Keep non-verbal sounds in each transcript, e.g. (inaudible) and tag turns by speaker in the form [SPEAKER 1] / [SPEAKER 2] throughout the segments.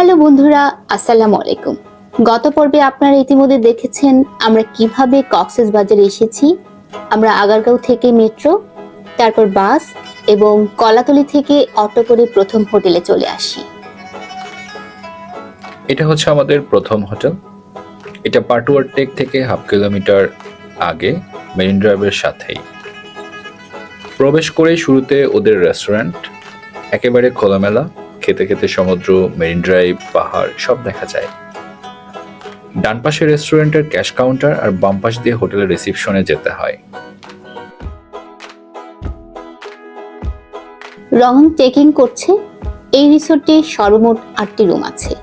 [SPEAKER 1] Hello বন্ধুরা, আসসালামু আলাইকুম। গত পর্বে আপনারা ইতিমধ্যে দেখেছেন আমরা কীভাবে কক্সেস বাজারে এসেছি। আমরা আগারগাঁও থেকে মেট্রো, তারপর বাস এবং কলাতলি থেকে অটো করে প্রথম হোটেলে চলে আসি।
[SPEAKER 2] এটা হচ্ছে আমাদের প্রথম হোটেল। এটা পাটুয়ার টেক থেকে হাফ কিলোমিটার আগে, মেরিন ড্রাইভের সাথেই। প্রবেশ করে শুরুতে ওদের রেস্টুরেন্ট, একেবারে খোলামেলা। খেতে খেতে সমুদ্র, মেরিন ড্রাইভ, পাহাড়, সব দেখা যায়। ডান পাশে রেস্টুরেন্টের ক্যাশ কাউন্টার আর বাম পাশ দিয়ে হোটেলের রিসিপশনে যেতে হয়।
[SPEAKER 1] রহন চেকিং করছে। এই রিসোর্টে সর্বমোট আটটি রুম আছে।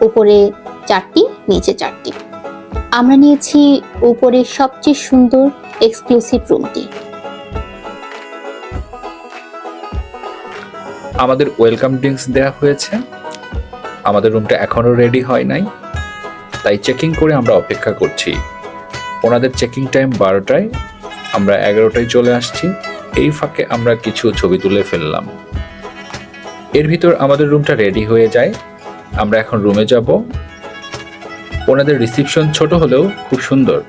[SPEAKER 1] উপরে চারটি, নিচে চারটি। আমরা নিয়েছি উপরে সবচেয়ে সুন্দর এক্সক্লুসিভ রুমটি
[SPEAKER 2] আমাদের ওয়েলকাম ড্রিঙ্কস দেওয়া হয়েছে। আমাদের রুমটা এখনও রেডি হয় নাই। তাই চেকিং করে আমরা অপেক্ষা করছি। ওনাদের চেকিং টাইম বারোটায়। আমরা এগারোটায় চলে আসছি। এই ফাঁকে আমরা কিছু ছবি তুলে ফেললাম। এর ভিতর আমাদের রুমটা রেডি হয়ে যায়। আমরা এখন রুমে যাব। ওনাদের রিসিপশন ছোট হলেও খুব সুন্দর।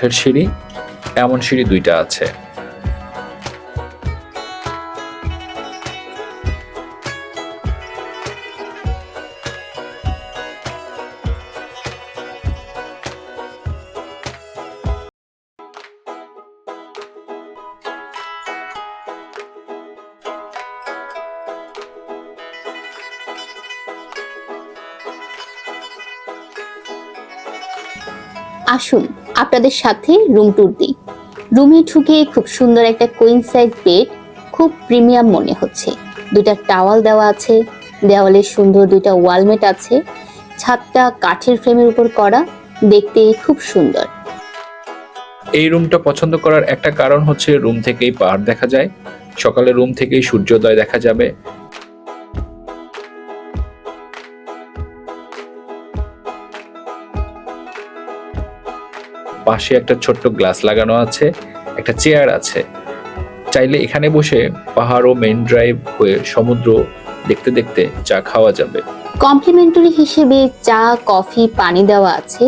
[SPEAKER 2] কাঠের সিঁড়ি এমন সিঁড়ি দুইটা আছে।
[SPEAKER 1] আসুন আপনাদের সাথে রুম ট্যুর দিই। রুমে ঢুকে খুব সুন্দর একটা কুইন সাইজ বেড খুব প্রিমিয়াম মনে হচ্ছে। দুটা টাওয়াল দেওয়া আছে, দেওয়ালে সুন্দর দুইটা ওয়ালমেট আছে, ছাদটা কাঠের ফ্রেমের উপর করা, দেখতে খুব সুন্দর।
[SPEAKER 2] এই রুমটা পছন্দ করার একটা কারণ হচ্ছে রুম থেকেই পাহাড় দেখা যায়। সকালে রুম থেকেই সূর্যোদয় দেখা যাবে। পাশে একটা ছোট্ট গ্লাস লাগানো আছে একটা চেয়ার আছে। চাইলে এখানে বসে পাহাড় ও মেইন ড্রাইভ হয়ে সমুদ্র দেখতে দেখতে চা খাওয়া যাবে।
[SPEAKER 1] কমপ্লিমেন্টারি হিসেবে চা কফি পানি দেওয়া আছে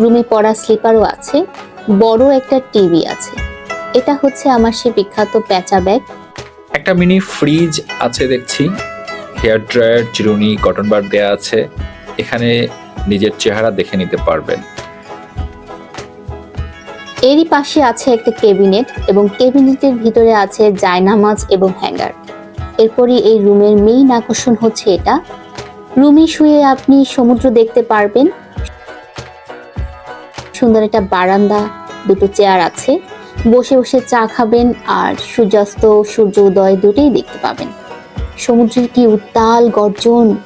[SPEAKER 1] রুমে পড়া স্লিপারও আছে বড় একটা টিভি আছে। এটা হচ্ছে আমার সে বিখ্যাত প্যাচা ব্যাগ।
[SPEAKER 2] একটা মিনি ফ্রিজ আছে দেখছি হেয়ার ড্রায়ার চিরুনি কটন বার দেয়া আছে। এখানে নিজের চেহারা দেখে নিতে পারবেন।
[SPEAKER 1] এরই পাশে আছে একটা কেবিনেট এবং কেবিনেটের ভিতরে আছে জায়নামাজ এবং হ্যাঙ্গার। এরপরই এই রুমের মেইন আকর্ষণ হচ্ছে এটা। রুমে শুয়ে আপনি সমুদ্র দেখতে পারবেন। সুন্দর একটা বারান্দা, দুটো চেয়ার আছে। বসে বসে চা খাবেন আর সূর্যাস্ত সূর্য উদয় দুটোই দেখতে পাবেন। সমুদ্রের কি উত্তাল গর্জন!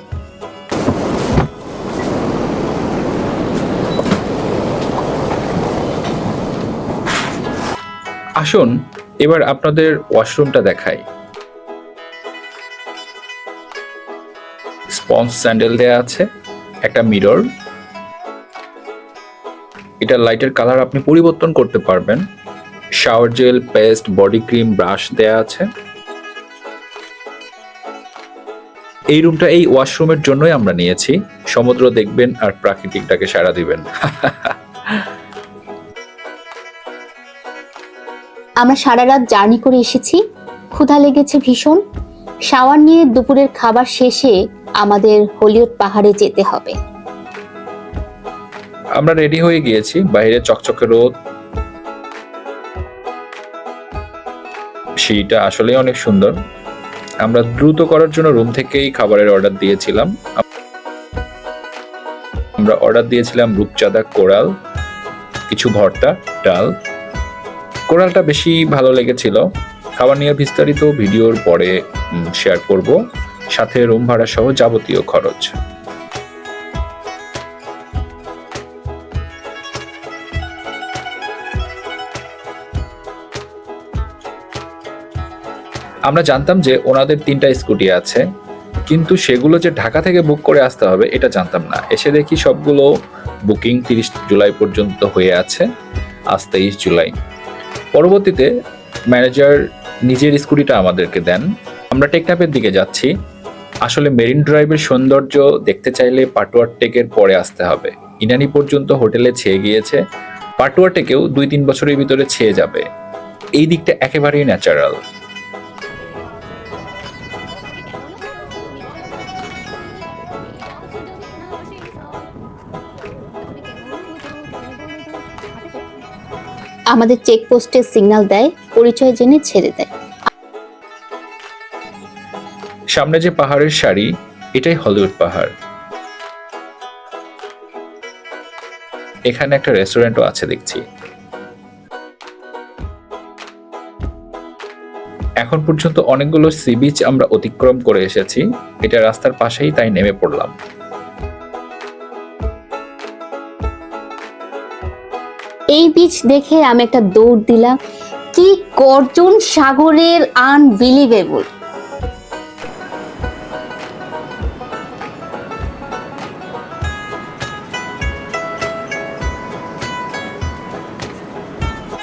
[SPEAKER 2] আসুন, এবার আপনাদের ওয়াশরুমটা দেখাই। স্পঞ্জ স্যান্ডেল দেয়া আছে, একটা মিরর। এটা লাইটের কালার আপনি পরিবর্তন করতে পারবেন। Shower gel, paste, body cream, brush দেয়া আছে। এই রুমটা এই ওয়াশরুমের জন্যই আমরা নিয়েছি। সমুদ্র দেখবেন আর প্রাকৃতিকটাকে সাড়া দিবেন। (laughs)
[SPEAKER 1] আমরা সারা রাত জার্নি করে এসেছি। ক্ষুধা লেগেছে ভীষণ। শাওয়ার নিয়ে দুপুরের খাবার শেষে আমাদের হলিউড পাহাড়ে যেতে হবে।
[SPEAKER 2] আমরা রেডি হয়ে গিয়েছি, বাইরে চকচকে রোদ। সিঁড়িটা আসলে অনেক সুন্দর। আমরা দ্রুত করার জন্য রুম থেকেই খাবারের অর্ডার দিয়েছিলাম। আমরা অর্ডার দিয়েছিলাম রূপচাঁদা কোরাল, কিছু ভর্তা, ডাল। কোরালটা বেশি ভালো লেগেছিল। খাবার নিয়ে বিস্তারিত ভিডিওর পরে শেয়ার করব। সাথে রুম ভাড়া সহ যাবতীয় খরচ। আমরা জানতাম যে ওনাদের তিনটা স্কুটি আছে, কিন্তু সেগুলো যে ঢাকা থেকে বুক করে আসতে হবে, এটা জানতাম না। এসে দেখি সবগুলো বুকিং তিরিশ জুলাই পর্যন্ত হয়ে আছে, আজ তেইশ জুলাই। পরবর্তীতে ম্যানেজার নিজের স্কুটিটা আমাদেরকে দেন। আমরা টেকনাপের দিকে যাচ্ছি। আসলে মেরিন ড্রাইভের সৌন্দর্য দেখতে চাইলে পাটুয়ার টেকের পরে আসতে হবে। ইনানি পর্যন্ত হোটেলে ছেয়ে গিয়েছে। পাটুয়া টেকেও দুই তিন বছরের ভিতরে ছেয়ে যাবে। এই দিকটা একেবারেই ন্যাচারাল
[SPEAKER 1] আমাদের চেকপোস্টে সিগন্যাল দেয়, পরিচয় জেনে ছেড়ে দেয়।
[SPEAKER 2] সামনে যে পাহাড়ের সারি, এটাই হলিউড পাহাড়। এখানে একটা রেস্টুরেন্টও আছে দেখছি। এখন পর্যন্ত অনেকগুলো সি বিচ আমরা অতিক্রম করে এসেছি। এটা রাস্তার পাশেই তাই নেমে পড়লাম।
[SPEAKER 1] এই বীজ দেখে আমি একটা দৌড় দিলাম। কি গর্জন সাগরের আনবিলিভেবল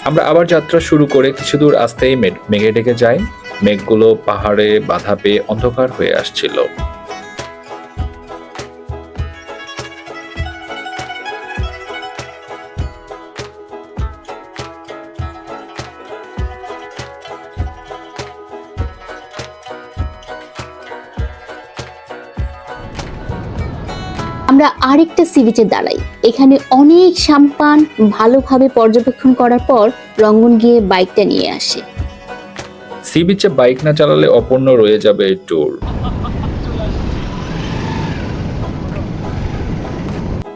[SPEAKER 2] আমরা আবার যাত্রা শুরু করে কিছু দূর আসতেই মেঘে ডেকে যাই মেঘগুলো পাহাড়ে বাধা পেয়ে অন্ধকার হয়ে আসছিল।
[SPEAKER 1] আমরা আরেকটা সি বিচে দাঁড়াই। এখানে অনেক সাম্পান ভালোভাবে পর্যবেক্ষণ করার পর রঙ্গন গিয়ে বাইকটা নিয়ে আসে।
[SPEAKER 2] সি বিচে বাইক না চালালে অপূর্ণ রয়ে যাবে এই ট্যুর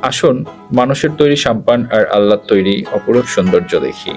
[SPEAKER 2] আসুন, মানুষের তৈরি সাম্পান আর আল্লাহর তৈরি অপরূপ সৌন্দর্য দেখি।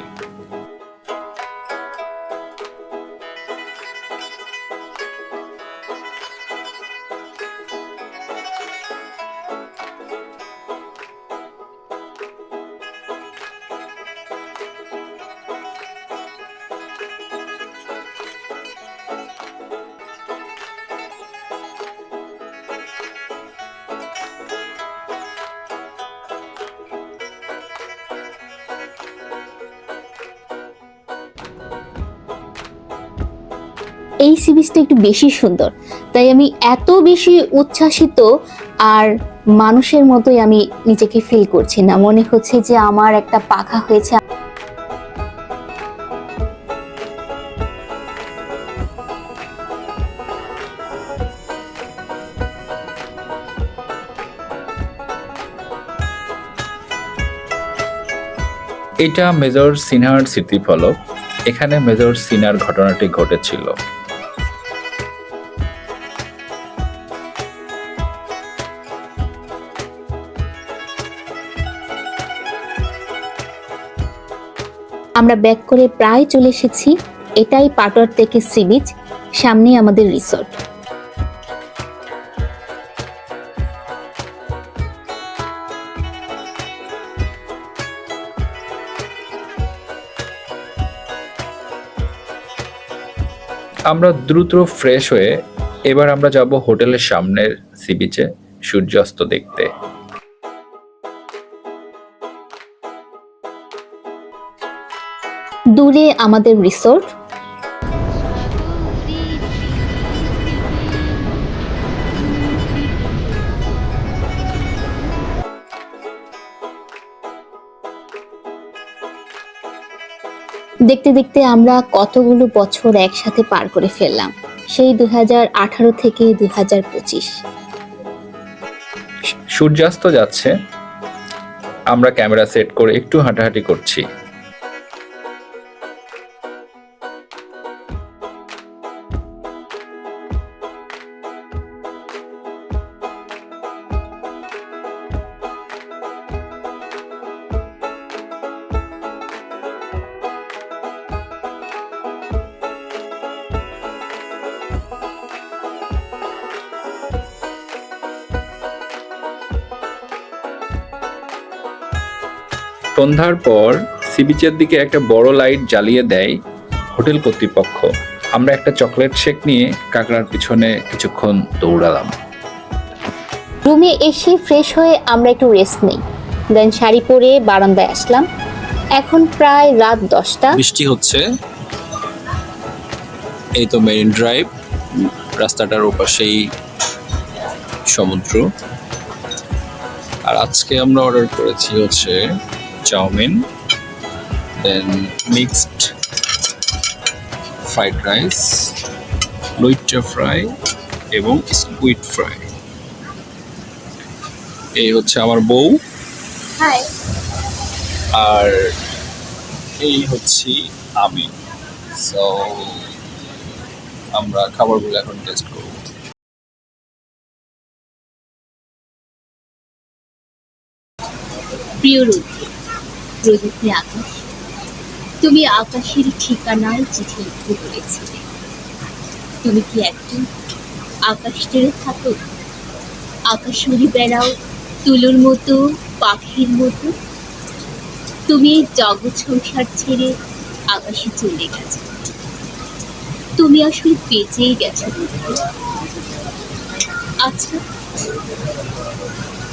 [SPEAKER 1] এই সি বিচটা একটু বেশি সুন্দর। তাই আমি এত বেশি উচ্ছ্বাসিত আর মানুষের মতোই আমি নিজেকে ফিল করছি না। মনে হচ্ছে যে আমার একটা পাখা হয়েছে।
[SPEAKER 2] এটা মেজর সিনহার স্মৃতিফলক। এখানে মেজর সিনার ঘটনাটি ঘটেছিল।
[SPEAKER 1] আমরা ব্যাক করে প্রায় চলে এসেছি। এটাই পাটর থেকে সি বিচ সামনে আমাদের রিসর্ট।
[SPEAKER 2] আমরা দ্রুত ফ্রেশ হয়ে এবার আমরা যাব হোটেলের সামনের সি বিচে সূর্যাস্ত দেখতে।
[SPEAKER 1] দূরে আমাদের রিসোর্ট। দেখতে দেখতে আমরা কতগুলো বছর একসাথে পার করে ফেললাম, সেই দুই হাজার আঠারো থেকে দু হাজার পঁচিশ।
[SPEAKER 2] সূর্যাস্ত যাচ্ছে, আমরা ক্যামেরা সেট করে একটু হাঁটাহাঁটি করছি। সন্ধ্যার পর সি বিচের দিকে একটা বড় লাইট জ্বালিয়ে দেয় হোটেল কর্তৃপক্ষ। আমরা একটা চকলেট শেক নিয়ে কাঁকড়ার পিছনে কিছুক্ষণ দৌড়ালাম।
[SPEAKER 1] রুমে এসে ফ্রেশ হয়ে আমরা একটু রেস্ট নেই। দেন শাড়ি পরে বারান্দায় আসলাম। এখন প্রায় রাত দশটা।
[SPEAKER 3] বৃষ্টি হচ্ছে। এই তো মেরিন ড্রাইভ রাস্তাটার ওপাশেই সমুদ্র। আর আজকে আমরা অর্ডার করেছি হচ্ছে chow mein then mixed fried rice লইট্টা fry এবং স্কুইড ফ্রাই এই হচ্ছে আমার বউ।
[SPEAKER 1] হাই
[SPEAKER 3] আর এই হচ্ছি আমি। সো আমরা খাবারগুলো এখন টেস্ট করব।
[SPEAKER 1] প্রিয় রোদিতে আকাশ। তুমি আকাশের ঠিকানায় চিঠি লিখতে বলেছিলে। তুমি কি একটু আকাশ টেরে থাকো আকাশ উড়ে বেড়াও, তুলোর মতো, পাখির মতো। তুমি জগৎ সংসার ছেড়ে আকাশে চলে গেছো। তুমি আসলে বেঁচেই গেছো আচ্ছা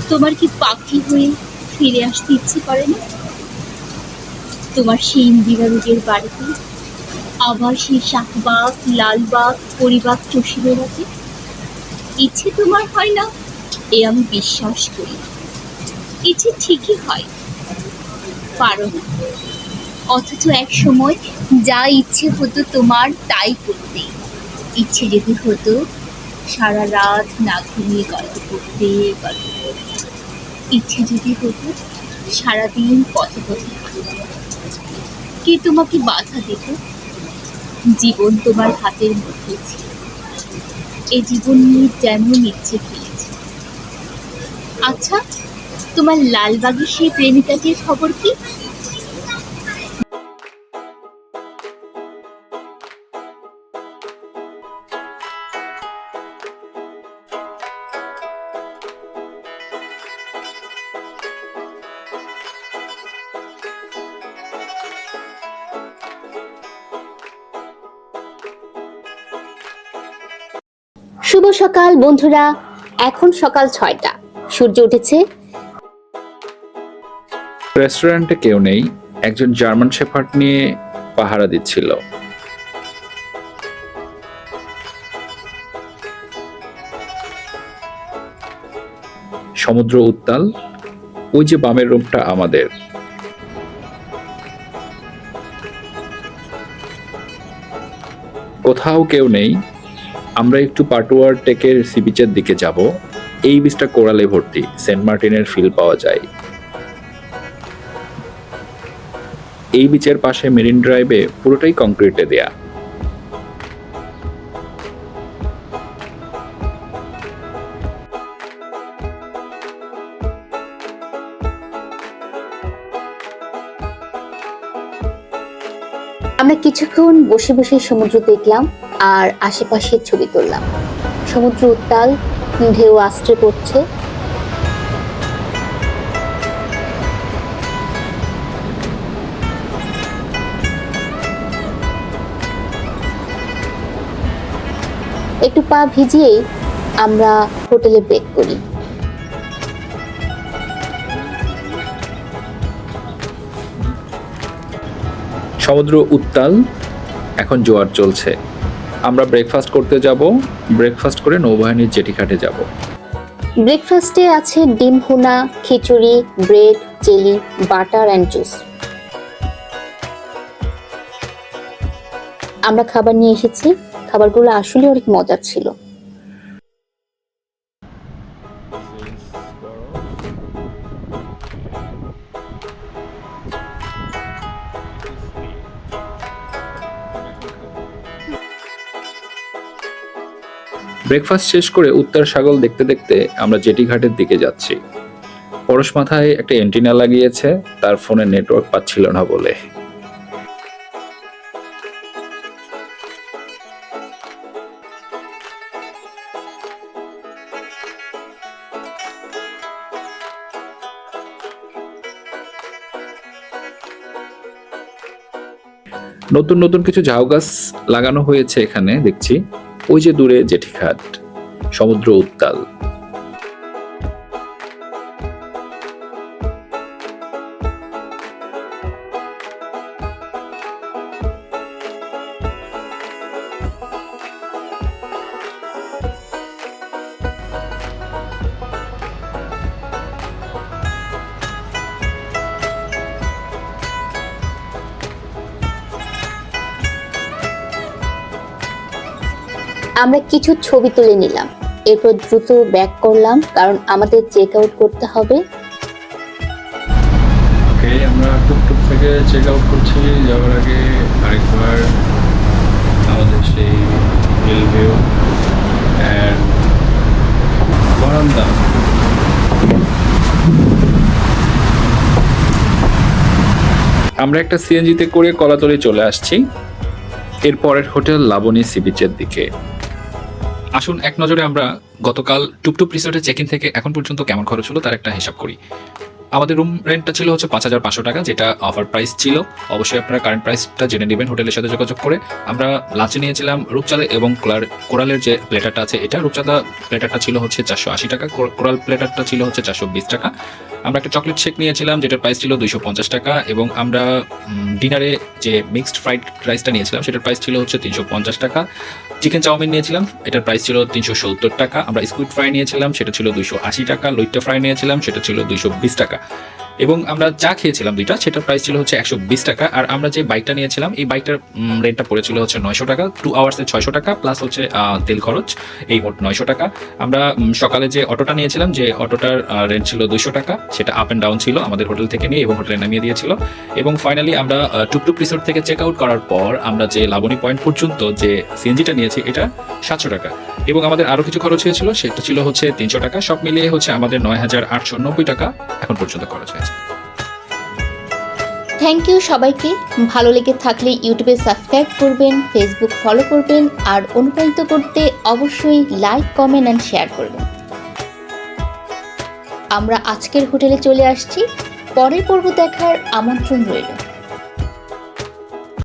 [SPEAKER 1] তোমার কি পাখি হয়ে ফিরে আসতে ইচ্ছে করে না? তোমার সেই ইন্দিরা রোগের বাড়িতে? আবার সেই শাহবাগ লালবাগ, পরিবাগ চষে বেড়াতে ইচ্ছে তোমার হয় না? এ আমি বিশ্বাস করি। ইচ্ছে ঠিকই হয়। পারো না। অথচ এক সময় যা ইচ্ছে হতো তোমার তাই করতে। ইচ্ছে যদি হতো, সারা রাত না ঘুমিয়ে গল্প করতে গল্প করতে। ইচ্ছে যদি হতো, সারাদিন পথে পথে। কে তোমাকে বাধা দিত জীবন তোমার হাতের মধ্যে ছিল। এই জীবন নিয়ে যেমন ইচ্ছে খেলেছে। আচ্ছা তোমার লালবাগের সেই প্রেমিকাটির খবর কি? সকাল বন্ধুরা, এখন সকাল ছয়টা। সূর্য উঠেছে।
[SPEAKER 2] রেস্টুরেন্টে কেউ নেই, একজন জার্মান শেফার্ড নিয়ে পাহারা দিচ্ছিল। সমুদ্র উত্তাল, ওই যে বামের রুমটা আমাদের। কোথাও কেউ নেই আমরা একটু পাটুয়ার টেকের সি বিচের দিকে যাব। এই বিচটা কোরালে ভর্তি সেন্ট মার্টিনের ফিল পাওয়া যায়। এই বিচের পাশে মেরিন ড্রাইভে পুরোটাই কংক্রিটে দেয়া।
[SPEAKER 1] বসে বসে সমুদ্র দেখলাম আর আশেপাশের ছবি তুললাম। সমুদ্র উত্তাল, ঢেউ আস্ত্রে পড়ছে। একটু পা ভিজিয়েই আমরা হোটেলে ব্রেক করি।
[SPEAKER 2] সমুদ্র উত্তাল এখন জোয়ার চলছে। আমরা ব্রেকফাস্ট করতে যাব ব্রেকফাস্ট করে নৌবাহিনীর জেটিঘাটে যাব।
[SPEAKER 1] ব্রেকফাস্টে আছে ডিম ভুনা, খিচুড়ি, bread, chilli, butter and juice আমরা খাবার নিয়ে এসেছি। খাবারগুলো আসলে অনেক মজার ছিল।
[SPEAKER 2] ব্রেকফাস্ট শেষ করে উত্তর সাগর দেখতে দেখতে আমরা জেটিঘাটের দিকে যাচ্ছি। পরশ মাথায় একটা এন্টিনা লাগিয়েছে, তার ফোনে নেটওয়ার্ক পাচ্ছিল না বলে। নতুন নতুন কিছু ঝাউ গাছ লাগানো হয়েছে এখানে, দেখছি। ওই যে দূরে জেঠিঘাট সমুদ্র উত্তাল।
[SPEAKER 1] আমরা কিছু ছবি তুলে নিলাম। এরপর দ্রুত ব্যাক করলাম, কারণ আমাদের চেক আউট করতে হবে।
[SPEAKER 3] আমরা টুকটুক থেকে চেক আউট করছি। যাওয়ার আগে আরেকবার আমাদের সেই হিল বারান্দা।
[SPEAKER 2] আমরা একটা সিএনজিতে করে কলাতলি চলে আসছি। এরপরের হোটেল লাবণী সি বিচের দিকে। আসুন, এক নজরে আমরা গতকাল টুপটুপ রিসোর্টের চেক ইন থেকে এখন পর্যন্ত কেমন খরচ হলো তার একটা হিসাব করি। আমাদের রুম রেন্টটা ছিল হচ্ছে পাঁচ হাজার পাঁচশো টাকা, যেটা অফার প্রাইস ছিল। অবশ্যই আপনারা কারেন্ট প্রাইসটা জেনে নেবেন হোটেলের সাথে যোগাযোগ করে। আমরা লাঞ্চে নিয়েছিলাম রূপচাঁদা এবং কোলার কোরালের যে প্লেটারটা আছে এটা, রূপচাঁদা প্লেটারটা ছিল হচ্ছে চারশো আশি টাকা কোরাল প্লেটারটা ছিল হচ্ছে চারশো বিশ টাকা। আমরা একটা চকলেট শেক নিয়েছিলাম, যেটার প্রাইস ছিল দুইশো পঞ্চাশ টাকা এবং আমরা ডিনারে যে মিক্সড ফ্রাইড রাইসটা নিয়েছিলাম, সেটার প্রাইস ছিল হচ্ছে তিনশো পঞ্চাশ টাকা। চিকেন চাউমিন নিয়েছিলাম, এটার প্রাইস ছিল তিনশো সত্তর টাকা। আমরা স্কুইড ফ্রাই নিয়েছিলাম, সেটা ছিল দুইশো আশি টাকা। লইট্টা ফ্রাই নিয়েছিলাম, সেটা ছিল দুইশো বিশ টাকা। এবং আমরা যা খেয়েছিলাম দুইটা, সেটার প্রাইস ছিল হচ্ছে একশো বিশ টাকা। আর আমরা যে বাইকটা নিয়েছিলাম, এই বাইকটার রেন্টটা পড়েছিল হচ্ছে নয়শো টাকা। টু আওয়ার্সে ছয়শো টাকা প্লাস হচ্ছে তেল খরচ, এই মোট নয়শো টাকা। আমরা সকালে যে অটোটা নিয়েছিলাম, যে অটোটার রেন্ট ছিল দুশো টাকা, সেটা আপ অ্যান্ড ডাউন ছিল আমাদের হোটেল থেকে নিয়ে এবং হোটেলে নামিয়ে দিয়েছিল। এবং ফাইনালি আমরা টুকটুক রিসোর্ট থেকে চেক আউট করার পর আমরা যে লাবণী পয়েন্ট পর্যন্ত যে সিএনজিটা নিয়েছি, এটা সাতশো টাকা। এবং আমাদের আরও কিছু খরচ হয়েছিল, সেটা ছিল হচ্ছে তিনশো টাকা। সব মিলিয়ে হচ্ছে আমাদের নয় হাজার আটশো নব্বই টাকা এখন পর্যন্ত খরচ হয়েছে।
[SPEAKER 1] থ্যাংক ইউ সবাইকে। ভালো লেগে থাকলে ইউটিউবে সাবস্ক্রাইব করবেন ফেসবুক ফলো করবেন, আর অনুপ্রাণিত করতে অবশ্যই লাইক কমেন্ট অ্যান্ড শেয়ার করবেন। আমরা আজকের হোটেলে চলে আসছি। পরের পর্ব দেখার আমন্ত্রণ রইল।